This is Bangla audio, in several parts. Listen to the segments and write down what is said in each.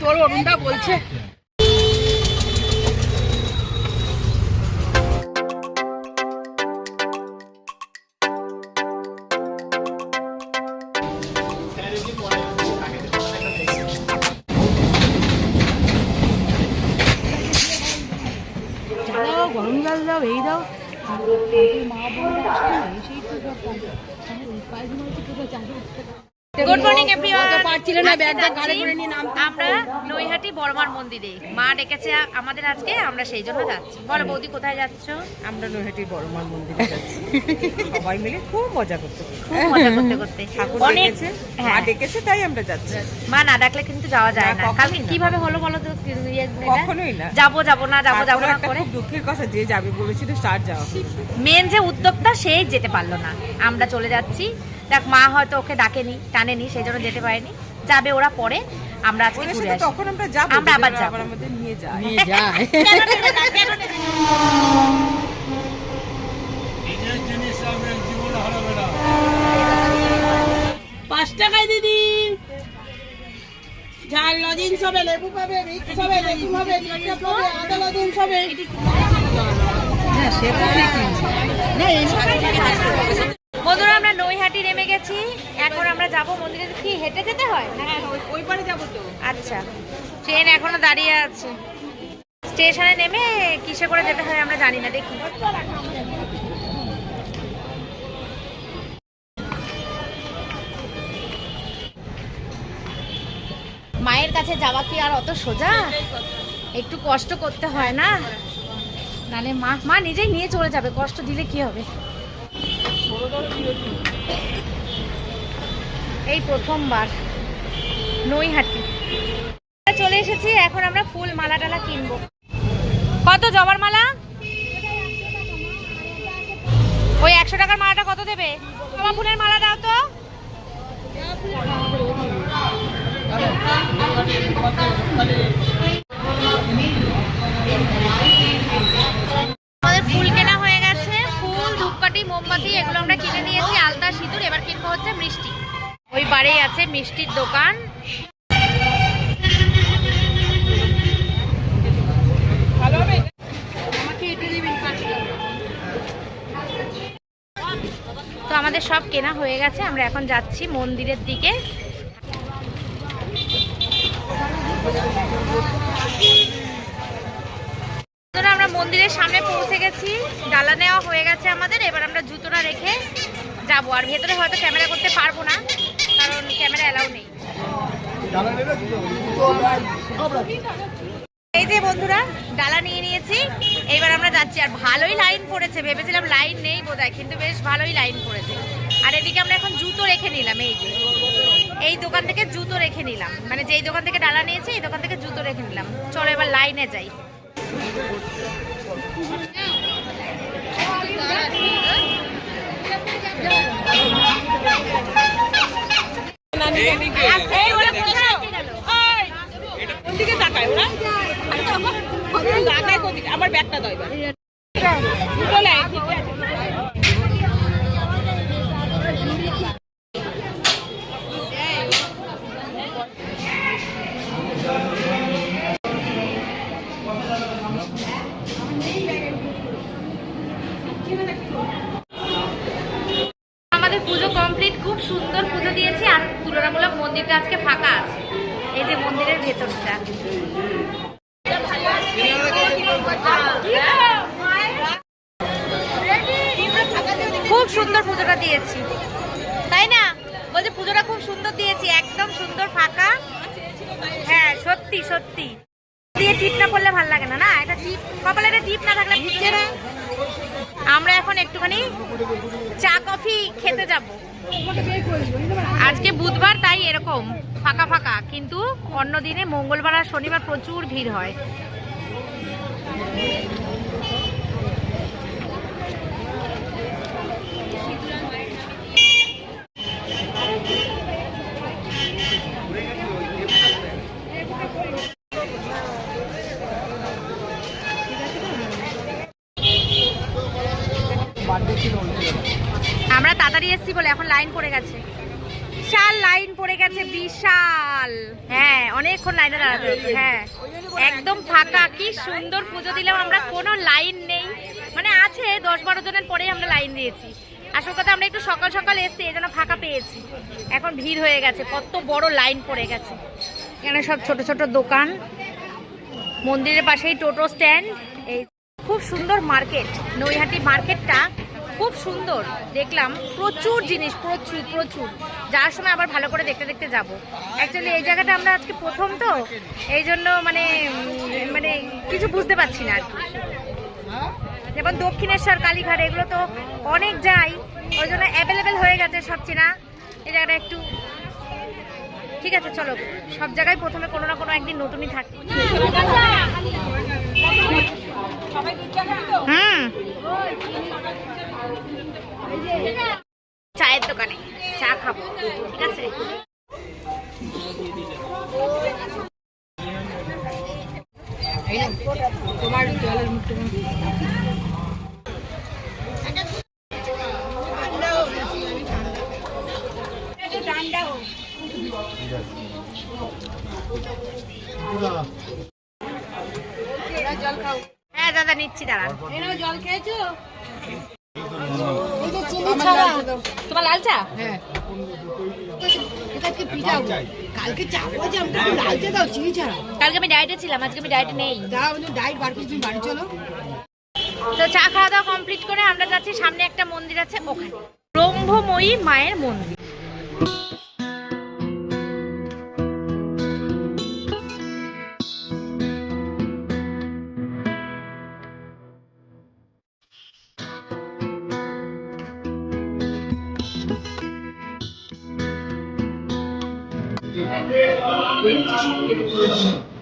তোর অরুণদা বলছে। আমরা নৈহাটি বড়মার মন্দিরে। মা ডেকেছে আমাদের আজকে আমরা সেই জন্য যাচ্ছি। বলো বৌদি কোথায় যাচ্ছ? আমরা নৈহাটি বড়মার মন্দিরে যাচ্ছি। সবাই মিলে খুব মজা করতে খুব মজা করতে করতে। অনেক মা হ্যাঁ। ডেকেছে তাই আমরা যাচ্ছি। মা না ডাকলে কিন্তু যাওয়া যায় না, কালকে কীভাবে হলো বলো তো? ইয়ে এটা? কখনোই না। যাব যাব না যাব যাব না করে। দুঃখের কথা যে যাবে বলেছিল তার যাওয়া হলো মেন যে উদ্যোক্তা সেই যেতে পারল না। আমরা চলে যাচ্ছি। দেখ মা হয়তো ওকে ডাকেনি টানেনি সেই জন্য যেতে পারেনি। যাবে ওরা পরে আমরা আজকে ঘুরে আসি। তখন আমরা যাব? আমরা আবার যাব। আমাদের নিয়ে যায়। নিয়ে যায়। না, পাঁচ টাকায় দিদি। ঝাল লজিন্স হবে লেবু পাবে মিক্স হবে লেবু হবে মিক্স হবে আদা লজিন্স হবে হ্যাঁ সেটা না এই বন্ধুরা আমরা নৈহাটি নেমে গেছি। এখন আমরা যাব মন্দিরে। কি হেঁটে যেতে হয়? হ্যাঁ ওই- ওই পারে যাব তো। আচ্ছা। ট্রেন এখনও দাঁড়িয়ে আছে। স্টেশনে নেমে কিসে করে যেতে হয় আমরা জানি না দেখি। মায়ের কাছে যাওয়া কি আর অত সোজা? একটু কষ্ট করতে হয় না? নালে মা মা নিজেই নিয়ে চলে যাবে কষ্ট দিলে কি হবে? এই প্রথমবার নৈহাটি। চলে এসেছি, এখন আমরা ফুল মালা টালা কিনবো। কত জবার মালা? ওই একশো টাকার মালাটা কত দেবে? জবা ফুলের মালা দাও তো। আমাদের মিষ্টির দোকান। তো আমাদের সব কেনা হয়ে গেছে, আমরা এখন যাচ্ছি মন্দিরের দিকে। আমরা মন্দিরের সামনে পৌঁছে গেছি, ডালা নেওয়া হয়ে গেছে আমাদের, এবার আমরা জুতোটা রেখে যাব। আর ভেতরে হয়তো ক্যামেরা করতে পারব না। কারণ ক্যামেরা অ্যালাউ নেই। এই যে বন্ধুরা, ডালা নিয়ে নিয়েছি। এইবার আমরা যাচ্ছি, আর ভালোই লাইন পড়েছে। ভেবেছিলাম লাইন নেই বোধহয়, কিন্তু বেশ ভালোই লাইন পড়েছে। আর এদিকে আমরা এখন জুতো রেখে নিলাম, এই যে। এই দোকান থেকে জুতো রেখে নিলাম। মানে যেই দোকান থেকে ডালা নিয়েছি, এই দোকান থেকে জুতো রেখে নিলাম। চলো এবার লাইনে যাই। আমার ব্যাগটা দাও মন্দিরের ভেতরটা। খুব সুন্দর পুজোটা দিয়েছি। তাই না? বলছি পুজোটা খুব সুন্দর দিয়েছি, একদম সুন্দর, ফাঁকা। হ্যাঁ সত্যি সত্যি। দিয়ে টিপ না পড়লে ভালো লাগে না না? একটা টিপ কপালে একটা টিপ না থাকলে আমরা এখন একটুখানি চা, কফি খেতে যাব। আজকে বুধবার তাই এরকম ফাঁকা ফাঁকা কিন্তু অন্যদিনে মঙ্গলবার আর শনিবার প্রচুর ভিড় হয় বার্থডে ছিল আমরা তাড়াতাড়ি এসেছি বলে এখন লাইন পড়ে গেছে বিশাল লাইন পড়ে গেছে বিশাল হ্যাঁ অনেকক্ষণ লাইনে দাঁড়াতে হচ্ছে, হ্যাঁ একদম ফাঁকা কি সুন্দর পুজো দিলাম আমরা কোনো লাইন নেই। মানে আছে, দশ বারো জনের পরেই আমরা লাইন দিয়েছি। আসল কথা আমরা একটু সকাল সকাল এসেছি, এই জন্য ফাঁকা পেয়েছি। এখন ভিড় হয়ে গেছে, কত বড় লাইন পড়ে গেছে। এখানে সব ছোট ছোট দোকান, মন্দিরের পাশেই টোটো স্ট্যান্ড, এই খুব সুন্দর মার্কেট, নৈহাটি মার্কেটটা খুব সুন্দর। দেখলাম প্রচুর জিনিস, প্রচুর প্রচুর। যার সময় আবার ভালো করে দেখতে দেখতে যাব। অ্যাকচুয়ালি এই জায়গাটা আমরা আজকে প্রথম তো, এই জন্য মানে মানে কিছু বুঝতে পারছি না আর কি। যেমন দক্ষিণেশ্বর, কালীঘাট, এগুলো তো অনেক যাই, ওই জন্য অ্যাভেলেবেল হয়ে গেছে সব চেনা। এই জায়গাটা একটু, ঠিক আছে, চলো। সব জায়গায় প্রথমে কোনো না কোনো একদিন নতুনই থাকে। হুম। চায়ের দোকানে। খাব। ঠিক আছে? তোমার জলের মুখটা হ্যাঁ দাদা নিচ্ছি দাঁড়া জল খেয়েছো? তোমার লাল চা? হ্যাঁ। কালকে আমি ডায়েটে ছিলাম আজকে আমি ডায়েটে নেই। ডাইট বার তুমি বাড়ি চলো। তো চা খাওয়া দাওয়া কমপ্লিট করে আমরা যাচ্ছি সামনে একটা মন্দির আছে ওখানে। ব্রহ্মময়ী মায়ের মন্দির। 이렇게 보여주시면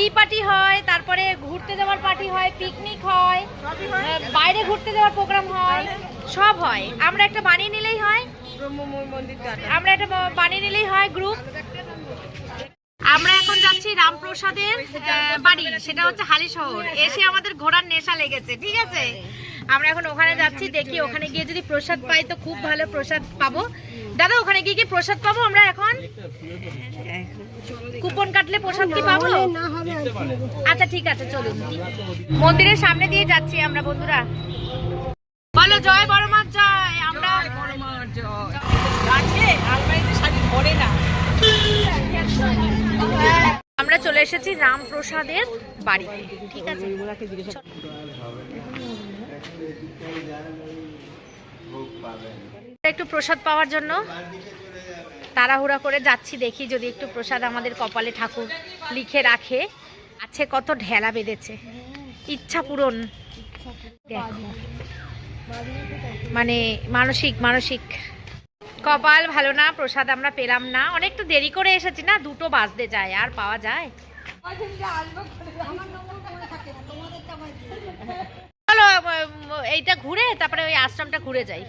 টি পার্টি হয়, তারপরে ঘুরতে যাওয়ার পার্টি হয় পিকনিক হয় বাইরে ঘুরতে যাওয়ার প্রোগ্রাম হয়, সব হয়। আমরা একটা বানিয়ে নিলেই হয়। আমরা একটা বানিয়ে নিলেই হয় গ্রুপ আমরা এখন যাচ্ছি রামপ্রসাদের বাড়ি, সেটা হচ্ছে হালি শহর। এসে আমাদের ঘোড়ার নেশা লেগেছে, ঠিক আছে? আমরা এখন ওখানে যাচ্ছি, দেখি ওখানে গিয়ে যদি প্রসাদ পাই তো খুব ভালো প্রসাদ পাবো। দাদা ওখানে গিয়ে কি প্রসাদ পাবো আমরা এখন? কুপন কাটলে প্রসাদ কি পাবো। আচ্ছা ঠিক আছে চলুন। মন্দিরের সামনে দিয়ে যাচ্ছি আমরা বন্ধুরা। বলো জয় বড় মাছ জয় আমরা আমরা চলে এসেছি রামপ্রসাদের বাড়িতে ঠিক আছে? একটু প্রসাদ পাওয়ার জন্য। তাড়াহুড়া করে যাচ্ছি দেখি যদি একটু প্রসাদ আমাদের কপালে ঠাকুর লিখে রাখে। আছে কত ঢেলা বেঁধেছে। ইচ্ছা পূরণ। দেখো। মানে মানসিক মানসিক। কপাল ভালো না, প্রসাদ আমরা পেলাম না। অনেক তো দেরি করে এসেছি না, দুটো বাজতে যায়, আর পাওয়া যায়? চলো এইটা ঘুরে, তারপরে ওই আশ্রমটা ঘুরে যাই।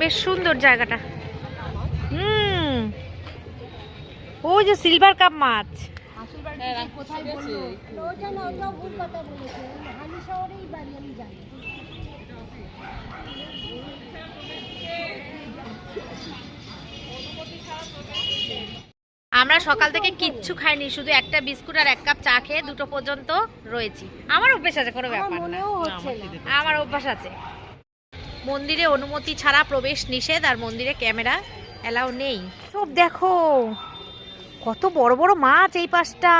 বেশ সুন্দর জায়গাটা। হুম। ওই যে সিলভার কাপ মাছ। আমরা সকাল থেকে কিচ্ছু খাইনি শুধু একটা বিস্কুট আর এক কাপ চা খেয়ে দুটো পর্যন্ত রয়েছি। আমার অভ্যেস আছে কোনো ব্যাপার না। আমার অভ্যাস আছে। মন্দিরে অনুমতি ছাড়া প্রবেশ নিষেধ আর মন্দিরে ক্যামেরা এলাও নেই। সব দেখো কত বড় বড় মাছ এই পাশটা।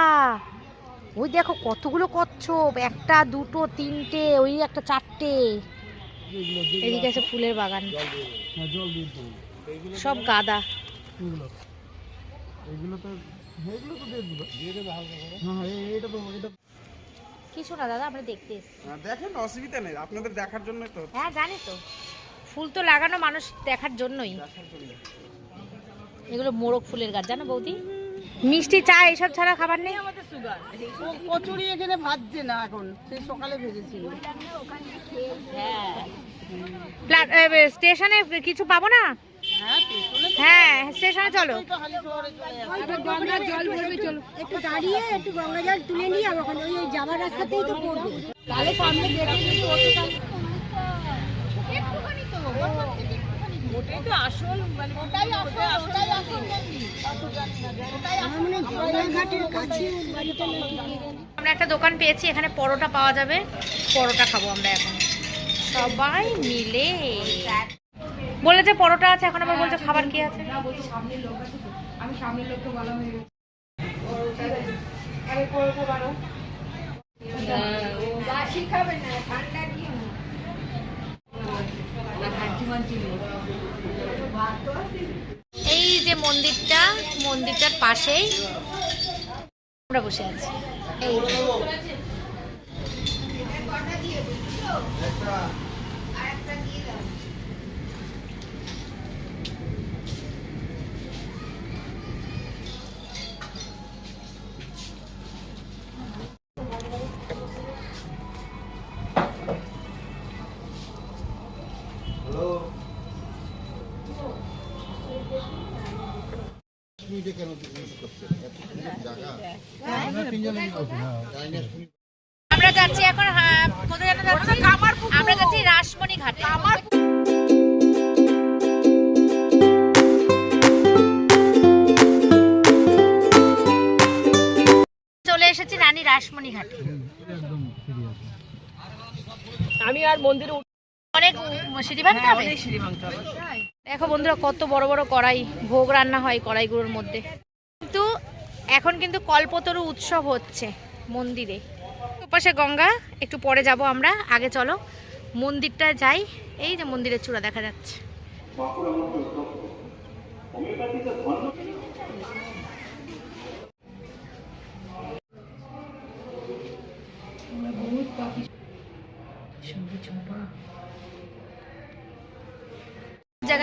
ওই দেখো কতগুলো কচ্ছপ একটা দুটো তিনটে ওই একটা চারটে। এদিকে আছে ফুলের বাগান। সব গাদা। কিছু না দাদা? আমরা দেখতে এসেছি। হ্যাঁ, দেখেন অসুবিধা নেই। আপনাদের দেখার জন্য তো হ্যাঁ জানি তো। ফুল তো লাগানো মানুষ দেখার জন্যই। এগুলো মোরগ ফুলের গাছ জানো বৌদি? মিষ্টি চা এসব ছাড়া খাবার নেই? আমাদের সুগার। কচুরি এখানে ভাজছে না এখন সেই সকালে ভেজেছিল। এ, স্টেশনে কিছু পাবো না? হ্যাঁ স্টেশনে চলো। গঙ্গার জল ভরবে চলো। একটু দাঁড়িয়ে একটু গঙ্গা জল তুলে নিয়ে ওখানে ওই যাওয়ার রাস্তাতেই তো পড়বে। তাহলে সামনে দেখে যদি অটো চালিয়ে ওটাই তো আসল মানে ওটাই আসল ওটাই আসল হয়। আমরা একটা দোকান পেয়েছি এখানে পরোটা পাওয়া যাবে। পরোটা খাব আমরা এখন। সবাই মিলে। বলেছে পরোটা আছে এখন আবার বলছে খাবার কি আছে? এই যে মন্দিরটা মন্দিরটার পাশেই আমরা বসে আছি। এই আমরা যাচ্ছি এখন হ্যাঁ, কোথায় যাচ্ছি? আমরা যাচ্ছি রাসমণি ঘাটে। চলে এসেছি রানী রাসমণি ঘাটে। আমি আর মন্দিরে অনেক সিঁড়ি ভাঙতে হবে? হবে। দেখো বন্ধুরা কত বড় বড় কড়াই ভোগ রান্না হয় কড়াইগুলোর মধ্যে। এখন কিন্তু কল্পতরু উৎসব হচ্ছে মন্দিরে। ওপাশে গঙ্গা, একটু পরে যাব আমরা। আগে চলো, মন্দিরটা যাই। এই যে মন্দিরের চূড়া দেখা যাচ্ছে।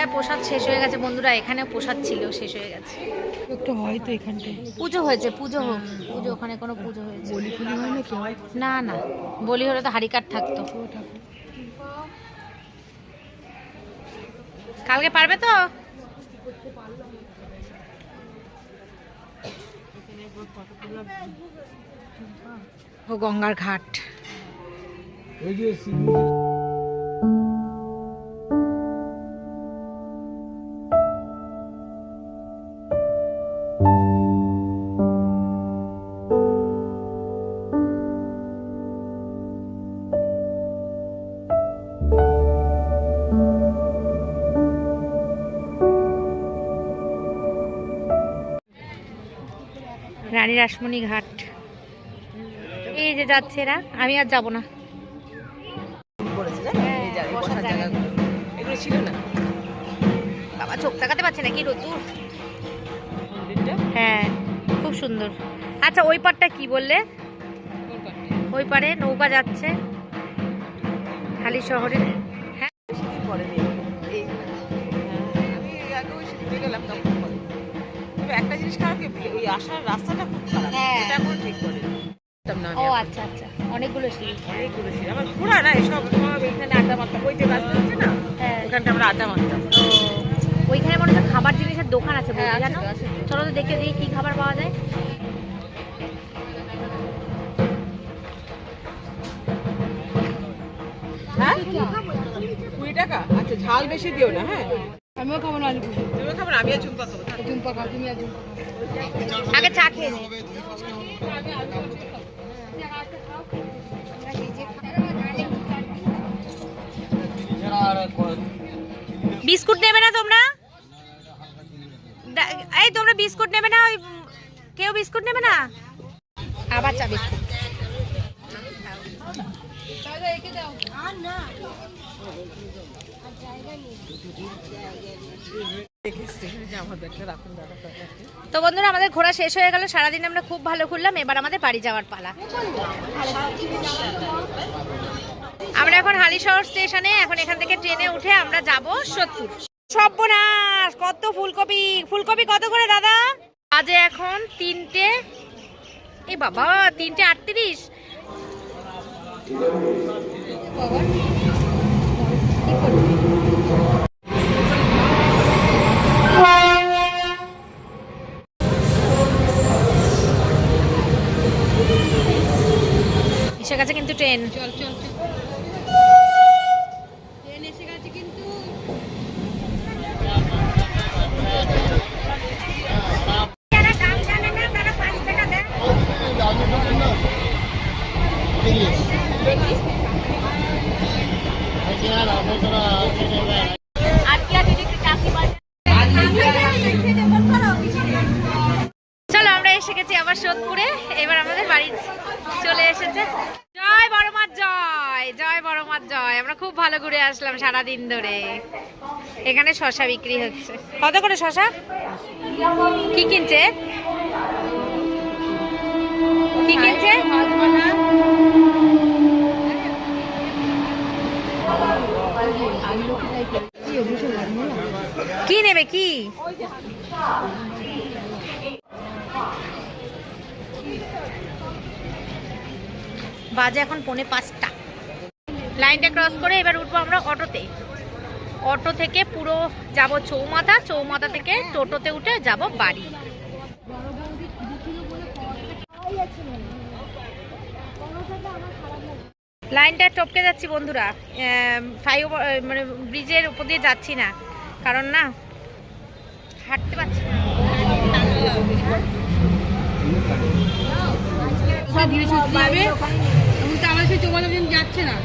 জায়গায় প্রসাদ শেষ হয়ে গেছে। বন্ধুরা এখানে প্রসাদ ছিল শেষ হয়ে গেছে। একটা হয়তো এখানটায়। পুজো হয়েছে পুজো হোক। পুজো ওখানে কোনো পুজো হয়েছে। বলি ফুলি হয় নাকি? না না। বলি হলে তো হাড়ি কাঠ থাকতো কালকে পারবে তো? ও গঙ্গার ঘাট। রাসমণি ঘাট। এই যে যাচ্ছে এরা আমি আর যাব না। না হ্যাঁ, এই জায়গায় বসার বসার জায়গা। জায়গাগুলো। এগুলো ছিল না? বাবা চোখ তাকাতে পারছে রোদ্দুর? মন্দিরটা? হ্যাঁ খুব সুন্দর। আচ্ছা ওই পারটা কি বললে? ওই পারে নৌকা যাচ্ছে। হালি শহরে ওই আসার রাস্তাটা খুব খারাপ। হ্যাঁ। এটা কোনো ঠিক করে ও আচ্ছা আচ্ছা। অনেকগুলো সিঁড়ি। অনেক ঘুরেছি আমার ঘোরা না এসব সব এখানে আড্ডা মারতাম ওই যে রাস্তা আছে না হ্যাঁ। ওখানটা আমরা আড্ডা মারতাম। ওইখানে মনে হচ্ছে খাবার জিনিসের দোকান আছে হ্যাঁ, বলতে জানো? আছে তো। চলো তো দেখে দিই কি খাবার পাওয়া যায়। হ্যাঁ? কুড়ি টাকা? আচ্ছা ঝাল বেশি দিও না হ্যাঁ? আমিও খাব না আলু। তুমি না আমি আর চুম্পা খাব। চুম্পা খাও তুমি আর চুম্পা। আগে চা খেয়ে বিস্কুট নেবে না তোমরা? এই তোমরা বিস্কুট নেবে না, ওই কেউ বিস্কুট নেবে না? আবার চা বিস্কুট। আর না তো বন্ধুরা, আমাদের ঘোরা শেষ হয়ে গেল। সারাদিন আমরা খুব ভালো ঘুরলাম। এবার আমাদের বাড়ি যাওয়ার পালা। আমরা এখন হালিশহর স্টেশনে। এখন এখান থেকে ট্রেনে উঠে আমরা যাব সোদপুর। সর্বনাশ! কত ফুলকপি! ফুলকপি কত করে, দাদা? আজে এখন তিনটে। এই বাবা, তিনটে আটত্রিশ। গেছে এসে গেছি আবার সোদপুরে। এবার আমাদের বাড়ি চলে এসেছে। জয় বড় মার জয় জয় বড় মার জয়। আমরা খুব ভালো ঘুরে আসলাম সারা দিন ধরে। এখানে শশা বিক্রি হচ্ছে। কত করে শশা? কি কিনছে? কি কিনছে? কি নেবে কি? বাজে এখন পৌনে পাঁচটা। লাইনটা ক্রস করে এবার উঠবো আমরা অটোতে। অটো থেকে পুরো যাব চৌমাথা চৌমাথা থেকে টোটোতে উঠে যাব বাড়ি। লাইনটা টপকে যাচ্ছি বন্ধুরা। ফ্লাইওভার মানে ব্রিজের উপর দিয়ে যাচ্ছি না। কারণ না, হাঁটতে পারছি না। ধীরে সেই চৌমাথা পর্যন্ত যাচ্ছে না।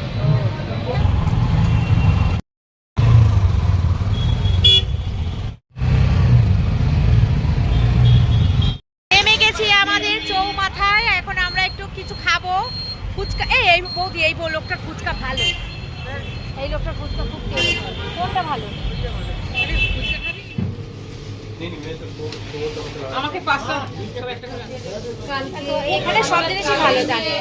নেমে গেছি আমাদের চৌমাথায় এখন আমরা একটু কিছু খাব। ফুচকা এই এই বৌদি এই লোকটার ফুচকা ভালো। এই লোকটার ফুচকা খুব কোনটা ভালো? আমাকে পাঁচটা এখানে সব জিনিসই ভালো জানে।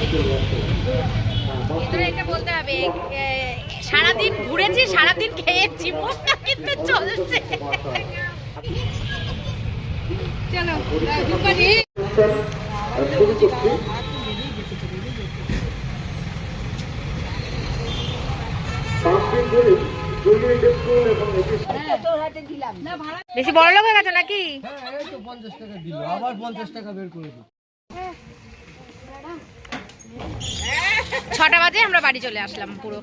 ভিতরে এটা বলতে হবে সারাদিন ঘুরেছি সারাদিন খেয়েছি মুখটা কিন্তু চলছে। চলো বেশি বড় লোক হয়ে গেছে নাকি? পঞ্চাশ টাকা দিল আবার পঞ্চাশ টাকা বের করে দিই ছটা বাজে আমরা বাড়ি চলে আসলাম পুরো।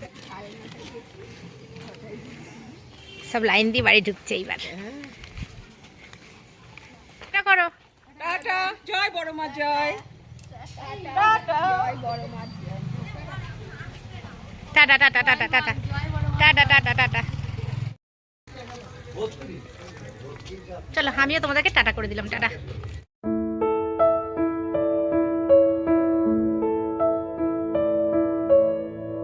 সব লাইন দিয়ে বাড়ি ঢুকছে এইবার। করো। টাটা। জয় বড় মা জয়। টাটা টাটা টাটা টাটা। টাটা টাটা টাটা। চলো আমিও তোমাদেরকে টাটা করে দিলাম টাটা।